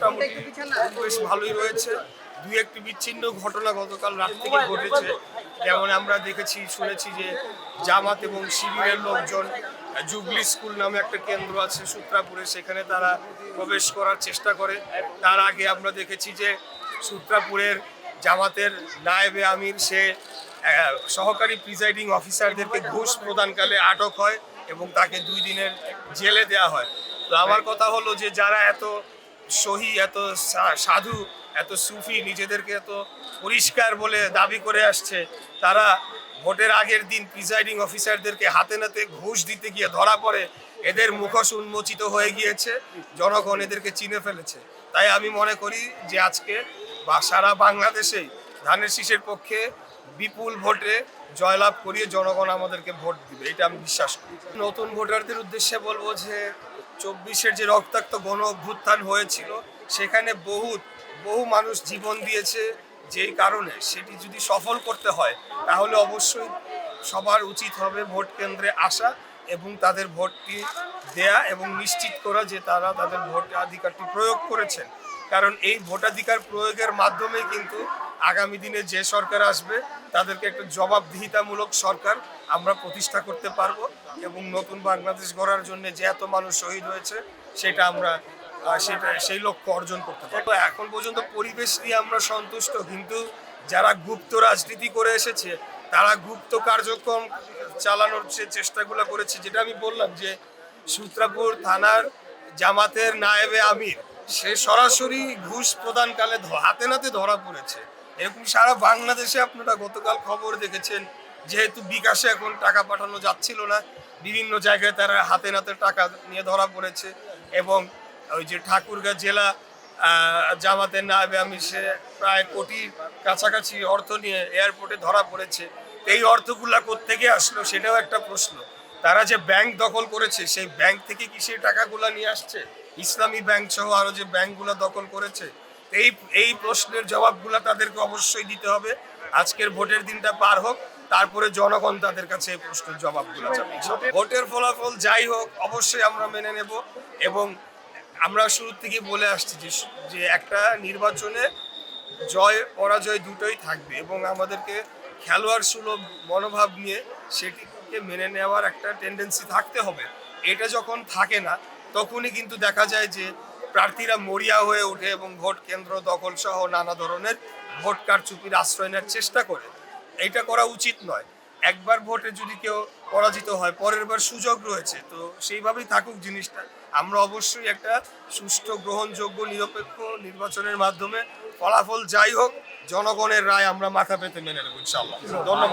মোটামুটি। বেশ ভালোই রয়েছে। দুই একটি বিচ্ছিন্ন ঘটনা গতকাল রাত থেকে ঘটেছে। যেমন আমরা দেখেছি শুনেছি যে জামাত এবং শিবিরের লোকজন জুবলি স্কুল নামে একটা কেন্দ্র আছে সূত্রাপুরে সেখানে তারা প্রবেশ করার চেষ্টা করে। তার আগে আমরা দেখেছি যে সূত্রাপুরের জামাতের নায়েবে আমির সে সহকারী প্রিজাইডিং অফিসারদেরকে ঘুষ প্রদানকালে আটক হয় এবং তাকে দুই দিনের জেলে দেওয়া হয়। তো আমার কথা হলো যে যারা এত সহি, এত সাধু, এত সুফি, নিজেদেরকে এত পরিষ্কার বলে দাবি করে আসছে। তারা ভোটের আগের দিন প্রিজাইডিং অফিসারদেরকে হাতে নাতে ঘুষ দিতে গিয়ে ধরা পড়ে। এদের মুখোশ উন্মোচিত হয়ে গিয়েছে। জনগণ এদেরকে চিনে ফেলেছে। তাই আমি মনে করি যে আজকে বা সারা বাংলাদেশেই ধানের শীষের পক্ষে বিপুল ভোটে জয়লাভ করিয়ে জনগণ আমাদেরকে ভোট দিবে। এটা আমি বিশ্বাস করি। নতুন ভোটারদের উদ্দেশ্যে বলব যে চব্বিশের যে রক্তাক্ত গণ অভ্যুত্থান হয়েছিল, সেখানে বহু বহু মানুষ জীবন দিয়েছে যেই কারণে। সেটি যদি সফল করতে হয়, তাহলে অবশ্যই সবার উচিত হবে ভোট কেন্দ্রে আসা এবং তাদের ভোটটি দেয়া এবং নিশ্চিত করা যে তারা তাদের ভোট অধিকারটি প্রয়োগ করেছেন। কারণ এই ভোটাধিকার প্রয়োগের মাধ্যমে কিন্তু আগামী দিনে যে সরকার আসবে তাদেরকে একটা জবাবদিহিতামূলক সরকার আমরা প্রতিষ্ঠা করতে পারব এবং নতুন বাংলাদেশ গড়ার জন্য যে এত মানুষ শহীদ হয়েছে, সেটা আমরা সেটা, সেই লক্ষ্য অর্জন করতে পারব। এখন পর্যন্ত পরিবেশ নিয়ে আমরা সন্তুষ্ট, কিন্তু যারা গুপ্ত রাজনীতি করে এসেছে, তারা গুপ্ত কার্যক্রম চালানোর যে চেষ্টাগুলো করেছে, যেটা আমি বললাম যে সূত্রাপুর থানার জামাতের নায়েবে আমির, সে সরাসরি ঘুষ প্রদানকালে হাতে নাতে ধরা পড়েছে। এরকম সারা বাংলাদেশে আপনারা গতকাল খবর দেখেছেন, যেহেতু বিকাশে এখন টাকা পাঠানো যাচ্ছিল না, বিভিন্ন জায়গায় তারা হাতে নাতে টাকা নিয়ে ধরা পড়েছে এবং ওই যে ঠাকুরগাঁ জেলা জামাতের নায়েবে আমি সে প্রায় কোটির কাছাকাছি অর্থ নিয়ে এয়ারপোর্টে ধরা পড়েছে। এই অর্থগুলা কোত্থেকে আসলো সেটাও একটা প্রশ্ন। তারা যে ব্যাংক দখল করেছে, সেই ব্যাংক থেকে কি সেই টাকাগুলা নিয়ে আসছে? ইসলামী ব্যাংক সহ আরও যে ব্যাংকগুলো দখল করেছে? এই এই প্রশ্নের জবাবগুলো তাদেরকে অবশ্যই দিতে হবে। আজকের ভোটের দিনটা পার হোক, তারপরে জনগণ তাদের কাছে এই প্রশ্নের জবাবগুলো ভোটের ফলাফল যাই হোক, অবশ্যই আমরা মেনে নেব এবং আমরা শুরু থেকে বলে আসছি যে যে একটা নির্বাচনে জয়, পরাজয় দুটোই থাকবে এবং আমাদেরকে খেলোয়াড় সুলভ মনোভাব নিয়ে সেটিকে মেনে নেওয়ার একটা টেন্ডেন্সি থাকতে হবে। এটা যখন থাকে না, তখনই কিন্তু দেখা যায় যে প্রার্থীরা মরিয়া হয়ে ওঠে এবং ভোট কেন্দ্র দখল সহ নানা ধরনের ভোট কারচুপির আশ্রয় নেওয়ার চেষ্টা করে। এইটা করা উচিত নয়। একবার ভোটে যদি কেউ পরাজিত হয়, পরের বার সুযোগ রয়েছে, তো সেইভাবেই থাকুক জিনিসটা। আমরা অবশ্যই একটা সুষ্ঠু, গ্রহণযোগ্য, নিরপেক্ষ নির্বাচনের মাধ্যমে ফলাফল যাই হোক, জনগণের রায় আমরা মাথা পেতে মেনে নেব ইনশাল্লাহ ধন্যবাদ।